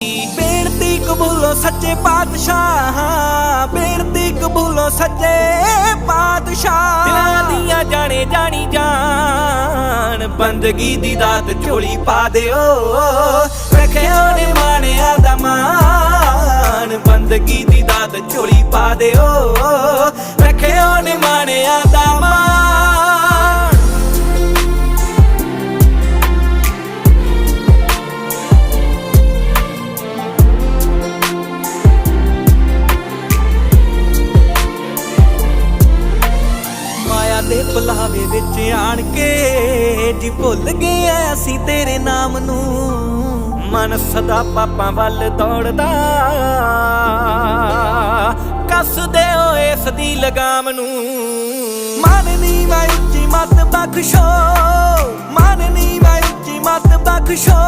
ਬੇਨਤੀ ਕਬੂਲੋ ਸੱਚੇ ਪਾਤਸ਼ਾਹ, ਬੇਨਤੀ ਕਬੂਲੋ ਸੱਚੇ ਪਾਤਸ਼ਾਹ। ਦਿਲਾਂ ਦੀਆਂ ਜਾਣੇ ਜਾਣੀ ਜਾਣ ਬੰਦਗੀ ਦੀ ਦਾਤ ਝੋਲੀ ਪਾ ਦਿਓ। ਰੱਖਿਓ ਨੇ ਮਾਣਿਆ ਦਾ ਮਾਣ, ਬੰਦਗੀ ਦੀ ਦਾਤ ਝੋਲੀ ਪਾ ਦਿਓ। ਮਾਇਆ ਬੁਲਾਵੇ ਵਿੱਚ ਆਣ ਕੇ ਜੀ ਭੁੱਲ ਗਏ ਅਸੀਂ ਤੇਰੇ ਨਾਮ ਨੂੰ। ਮਨ ਸਦਾ ਪਾਪਾਂ ਵੱਲ ਦੌੜਦਾ। ਕੱਸਦੇ ਓ ਇਸ ਦੀ ਲਗਾਮ ਨੂੰ। ਮਨ ਨੀ ਮੈਂ ਉੱਚੀ ਮਤ ਬਖਸ਼ੋ। ਮਨ ਨੀ ਮੈਂ ਉੱਚੀ ਮਤ ਬਖਸ਼ੋ।